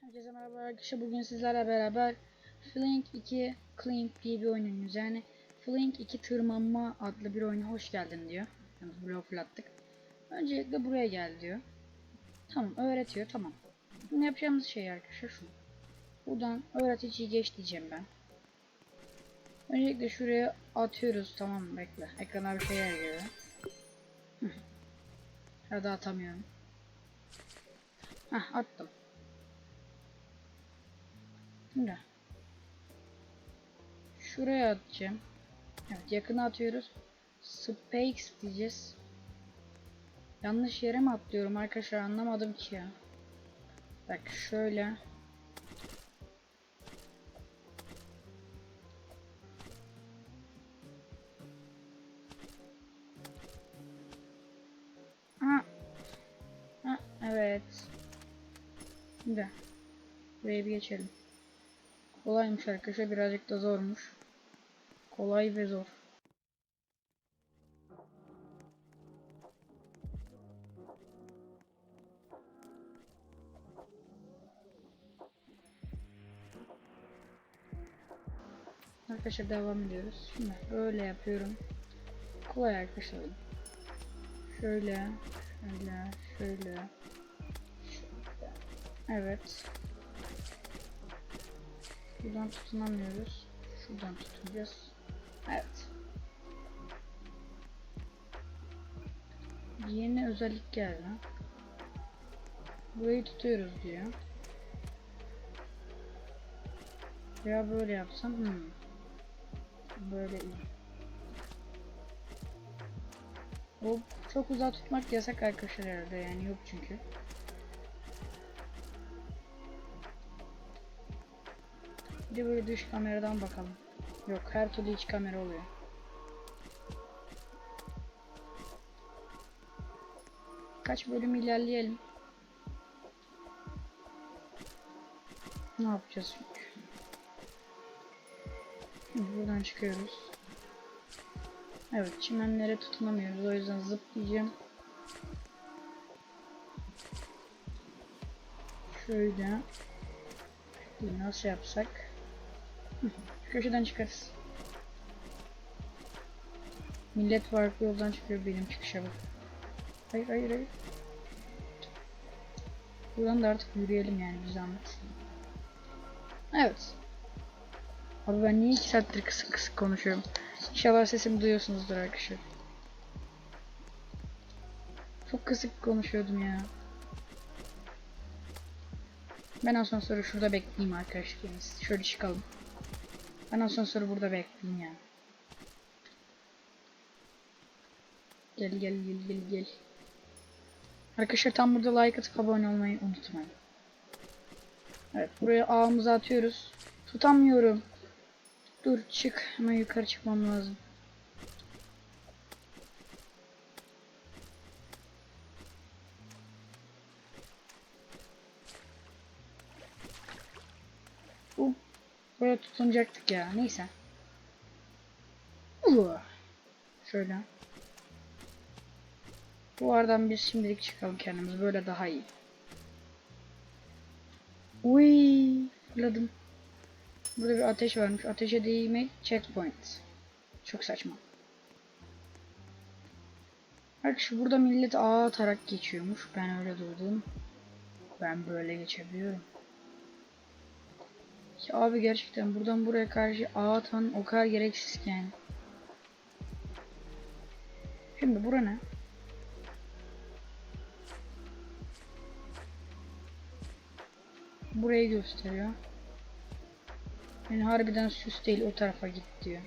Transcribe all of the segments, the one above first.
Herkese merhaba arkadaşlar. Bugün sizlerle beraber Flink 2 Climb diye bir oynuyoruz. Yani Flink 2 tırmanma adlı bir oyuna hoş geldin diyor. Yalnız bloğu fırlattık. Öncelikle buraya gel diyor. Tamam öğretiyor tamam. Şimdi yapacağımız şey arkadaşlar şu. Buradan öğreticiyi geç diyeceğim ben. Öncelikle şuraya atıyoruz tamam bekle. Ekrana bir şey yer geliyor. Da atamıyorum. Hah attım. Şimdi. Şuraya atacağım. Evet yakına atıyoruz. Space diyeceğiz. Yanlış yere mi atlıyorum arkadaşlar anlamadım ki ya. Bak şöyle. Ha. Ha, evet. Şimdi. Buraya bir geçelim. Kolaymış arkadaşlar birazcık da zormuş. Kolay ve zor. Arkadaşlar devam ediyoruz. Şimdi böyle yapıyorum. Kolay arkadaşlar. Şöyle, şöyle, şöyle. şöyle. Evet. Buradan tutunamıyoruz. Şuradan tutunacağız. Evet. Yeni özellik geldi. Burayı tutuyoruz diyor. Ya böyle yapsam hmm. Böyle iyi. Bu çok uzağa tutmak yasak arkadaşlar herhalde yani yok çünkü. De böyle dış kameradan bakalım. Yok her türlü iç kamera oluyor. Kaç bölüm ilerleyelim. Ne yapacağız? Şimdi buradan çıkıyoruz. Evet çimenlere tutunamıyoruz o yüzden zıplayacağım. Şöyle. Nasıl yapsak? Köşeden çıkarız. Millet farklı yoldan çıkıyor benim çıkışa bak. Hayır hayır hayır. Buradan da artık yürüyelim yani bir zahmet. Evet. Abi ben niye iki saattir kısık kısık konuşuyorum? İnşallah sesimi duyuyorsunuzdur arkadaşlar. Çok kısık konuşuyordum ya. Ben asansörü şurada bekleyeyim arkadaşlar. Şöyle çıkalım. Ben asansörü burada bekleyeyim ya. Gel gel gel gel gel. Arkadaşlar tam burada like atıp abone olmayı unutmayın. Evet buraya ağımızı atıyoruz. Tutamıyorum. Dur çık. Hemen yukarı çıkmam lazım. Böyle tutunacaktık ya. Neyse. Uh. Şöyle. Bu aradan biz şimdilik çıkalım kendimiz. Böyle daha iyi. Uy, fırladım. Burada bir ateş varmış. Ateşe değmek checkpoint. Çok saçma. Arkadaşlar burada millet ağ atarak geçiyormuş. Ben öyle duydum. Ben böyle geçebiliyorum. Ya abi gerçekten buradan buraya karşı ağ atan o kadar gereksiz ki yani. Şimdi bura ne? Burayı gösteriyor. Yani harbiden süs değil o tarafa git diyor.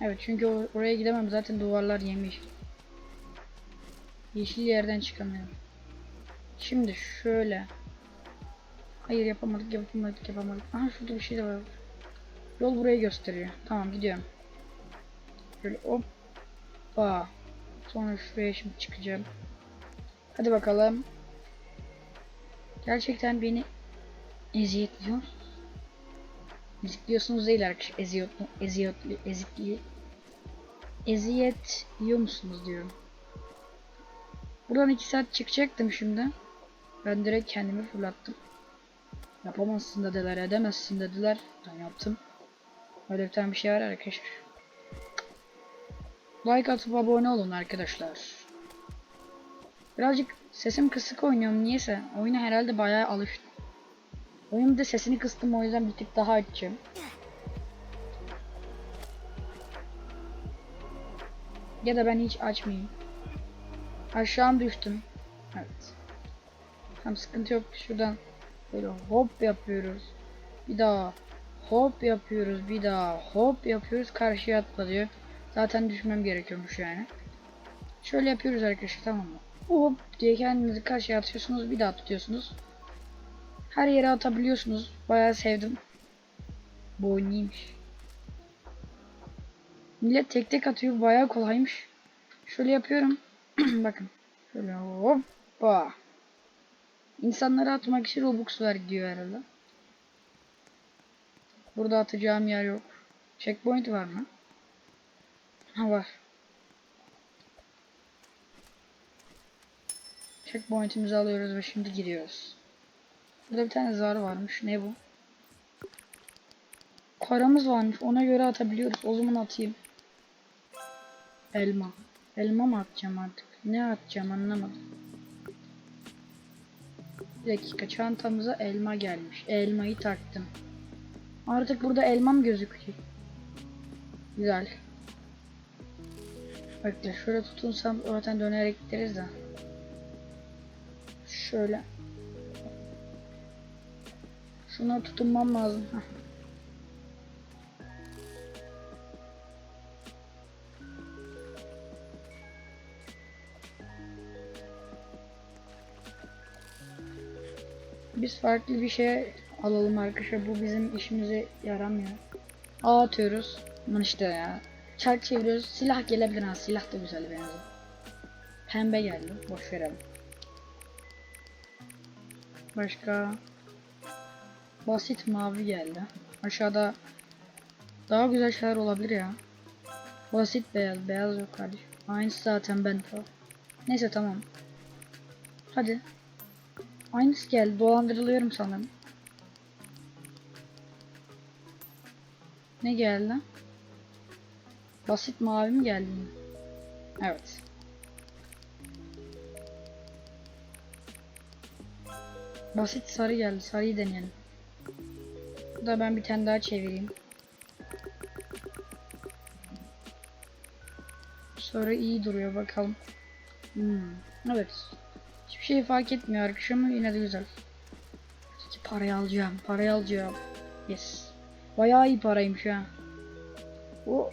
Evet çünkü or oraya gidemem zaten duvarlar yemiş. Yeşil yerden çıkamıyorum. Şimdi şöyle. Hayır yapamadık yapamadık yapamadık. Aha şurada bir şey de var. Yol burayı gösteriyor. Tamam gidiyorum. Böyle hoppa. Sonra şuraya şimdi çıkacağım. Hadi bakalım. Gerçekten beni eziyetliyor. Ezikliyorsunuz değil arkadaşlar. Eziyet, eziyet, ezikli, eziyet yiyor musunuz diyorum. Buradan 2 saat çıkacaktım şimdi. Ben direkt kendimi fırlattım. Yapamazsın dediler, edemezsin dediler. Ben yaptım. Öyle bir şey var arkadaşlar. Like atıp abone olun arkadaşlar. Birazcık sesim kısık oynuyorum niyeyse. Oyuna herhalde bayağı alıştım. Bir de sesini kıstım o yüzden bir tık daha açacağım. Ya da ben hiç açmayayım. Aşağı düştüm. Evet. Tam sıkıntı yok. Şuradan böyle hop yapıyoruz. Bir daha hop yapıyoruz. Bir daha hop yapıyoruz. Karşıya atla diyor. Zaten düşmem gerekiyormuş yani. Şöyle yapıyoruz arkadaşlar tamam mı? Hop diye kendinizi karşıya atıyorsunuz. Bir daha tutuyorsunuz. Her yere atabiliyorsunuz. Bayağı sevdim. Bu oyun iyiymiş. Millet tek tek atıyor. Bayağı kolaymış. Şöyle yapıyorum. Bakın. Şöyle hoppa. İnsanlara atmak için Robux ver diyor herhalde. Burada atacağım yer yok. Checkpoint var mı? Ha var. Checkpoint'imizi alıyoruz ve şimdi gidiyoruz. Burada bir tane zar varmış. Ne bu? Paramız varmış. Ona göre atabiliyoruz. O zaman atayım. Elma. Elma mı atacağım artık? Ne atacağım anlamadım. Bir dakika çantamıza elma gelmiş. Elmayı taktım. Artık burada elmam gözüküyor. Güzel. Bekle şöyle tutunsam zaten dönerek gideriz de. Şöyle. Şuna tutunmam lazım. Heh. Biz farklı bir şey alalım arkadaşlar. Bu bizim işimize yaramıyor. A atıyoruz. Aman işte ya. Çark çeviriyoruz. Silah gelebilir ha. Silah da güzel benziyor. Pembe geldi. Boş verelim. Başka basit mavi geldi. Aşağıda daha güzel şeyler olabilir ya. Basit beyaz. Beyaz yok kardeşim. Aynısı zaten ben de. Neyse tamam. Hadi. Aynısı geldi. Dolandırılıyorum sanırım. Ne geldi? Basit mavi mi geldi? Evet. Basit sarı geldi. Sarıyı deneyelim. Da ben bir tane daha çevireyim. Sarı iyi duruyor bakalım. Hmm, evet. Hiçbir şey fark etmiyor arkadaşlar ama yine de güzel. Peki parayı alacağım. Parayı alacağım. Yes. Bayağı iyi paraymış ha. O.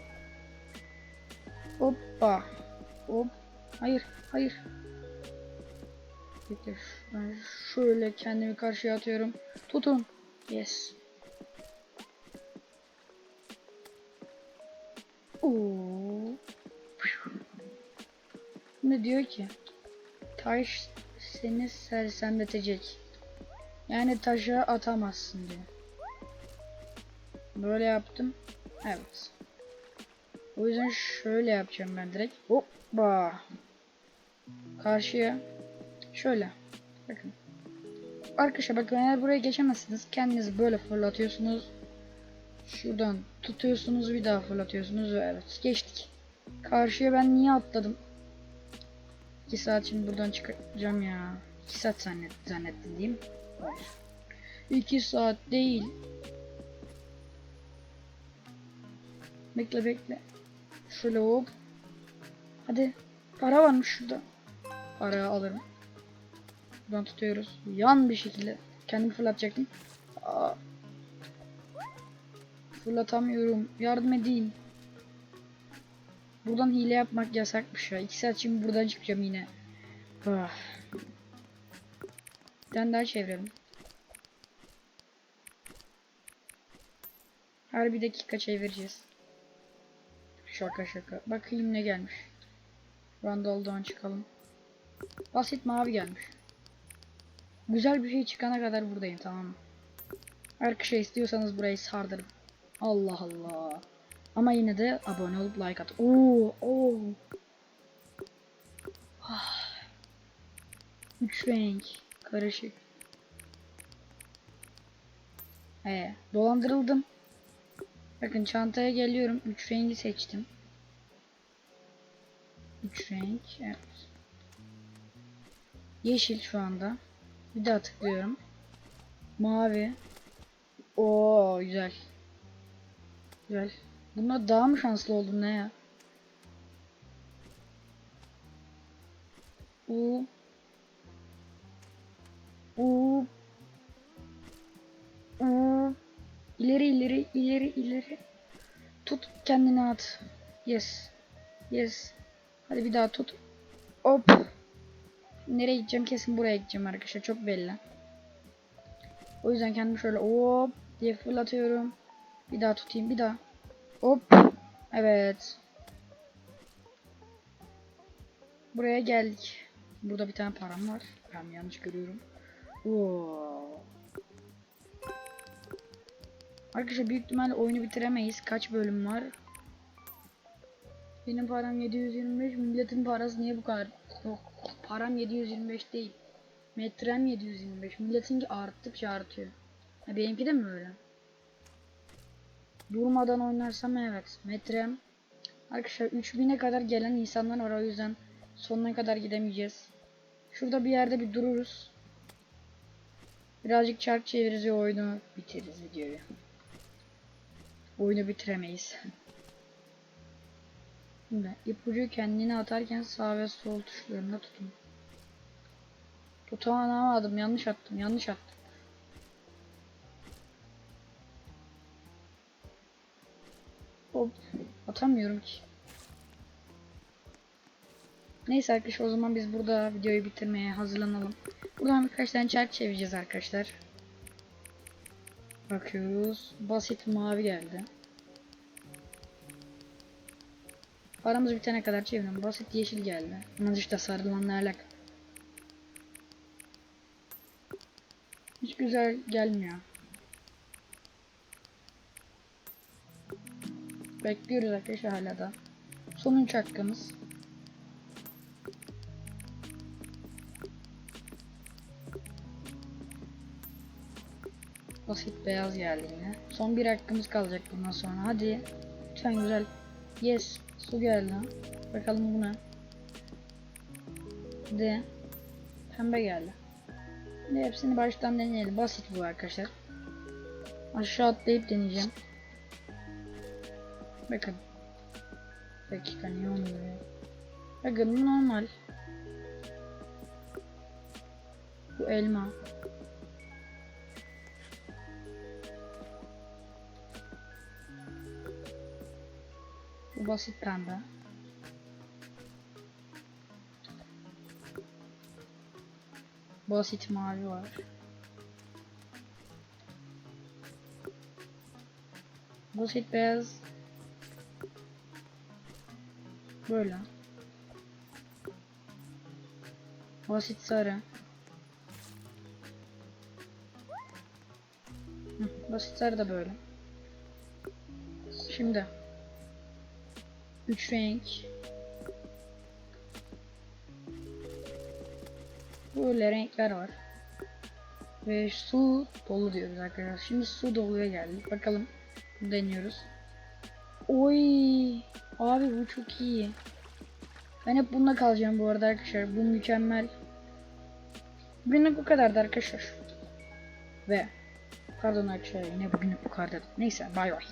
Hoppa. Hop. Hayır. Hayır. Bekle. Ben şöyle kendimi karşıya atıyorum. Tutun. Yes. Oo. Ne diyor ki? Taş seni sersemletecek. Yani taşa atamazsın diyor. Böyle yaptım. Evet. O yüzden şöyle yapacağım ben direkt. Hoppa. Karşıya. Şöyle. Bakın. Arkadaşlar bakın eğer buraya geçemezsiniz. Kendinizi böyle fırlatıyorsunuz. Şuradan tutuyorsunuz bir daha fırlatıyorsunuz ve evet geçtik. Karşıya ben niye atladım? 2 saat şimdi buradan çıkacağım ya. 2 saat zannet, zannettim diyeyim. 2 saat değil. Bekle bekle. Şöyle hop. Hadi. Para varmış şurada. Parayı alırım. Buradan tutuyoruz. Yan bir şekilde. Kendimi fırlatacaktım. Aa. Fırlatamıyorum. Yardım edeyim. Buradan hile yapmak yasakmış ya. 2 saat şimdi buradan çıkacağım yine. Ah. Bir tane daha çevirelim. Her bir dakika çevireceğiz. Şaka şaka. Bakayım ne gelmiş. Randall'dan çıkalım. Basit mavi gelmiş. Güzel bir şey çıkana kadar buradayım tamam mı? Arkadaşlar istiyorsanız burayı sardırın. Allah Allah. Ama yine de abone olup like at. Oo, oo. Ah. Üç renk. Karışık. Ee, dolandırıldım. Bakın çantaya geliyorum. 3 rengi seçtim. 3 renk. Evet. Yeşil şu anda. Bir daha tıklıyorum. Mavi. Oo güzel. Güzel. Bunda daha mı şanslı oldum ne ya? U. U. U. İleri ileri ileri ileri. Tut kendini at. Yes. Yes. Hadi bir daha tut. Hop. Nereye gideceğim? Kesin buraya gideceğim arkadaşlar. Çok belli. O yüzden kendimi şöyle hop diye fırlatıyorum. Bir daha tutayım. Bir daha. Hop. Evet. Buraya geldik. Burada bir tane param var. Ben yanlış görüyorum. Oo. Arkadaşlar büyük ihtimalle oyunu bitiremeyiz. Kaç bölüm var? Benim param 725. Milletin parası niye bu kadar? Yok. Param 725 değil. Metrem 725. Milletinki arttıkça artıyor. Benimki de mi öyle? Durmadan oynarsam evet. Metrem. Arkadaşlar 3000'e kadar gelen insanlar var o yüzden sonuna kadar gidemeyeceğiz. Şurada bir yerde bir dururuz. Birazcık çark çeviririz ve oyunu bitiririz videoyu. Oyunu bitiremeyiz. Şimdi ipucu kendini atarken sağ ve sol tuşlarında tutun. Tutanamadım yanlış attım yanlış attım. Atamıyorum ki. Neyse arkadaşlar o zaman biz burada videoyu bitirmeye hazırlanalım. Buradan birkaç tane çark çevireceğiz arkadaşlar. Bakıyoruz. Basit mavi geldi. Paramız bitene kadar çevirelim. Basit yeşil geldi. Ama işte sarılanla alak. Hiç güzel gelmiyor. Bekliyoruz arkadaşlar hala da. Sonuncu hakkımız. Basit beyaz geldi yine. Son bir hakkımız kalacak bundan sonra. Hadi. Lütfen güzel. Yes. Su geldi. Bakalım bu ne? De. Pembe geldi. Şimdi hepsini baştan deneyelim. Basit bu arkadaşlar. Aşağı atlayıp deneyeceğim. Bakın. Dakika niye olmuyor? Bakın normal. Bu elma. Bu basit pembe. Basit mavi var. Basit beyaz. Böyle. Basit sarı. Basit sarı da böyle. Şimdi. Üç renk. Böyle renkler var. Ve su dolu diyoruz arkadaşlar. Şimdi su doluya geldik. Bakalım. Deniyoruz. Oy. Abi bu çok iyi. Ben hep bununla kalacağım bu arada arkadaşlar. Bu mükemmel. Bugünlük bu kadardı arkadaşlar. Ve pardon arkadaşlar yine bugünlük bu kadar. Neyse bay bay.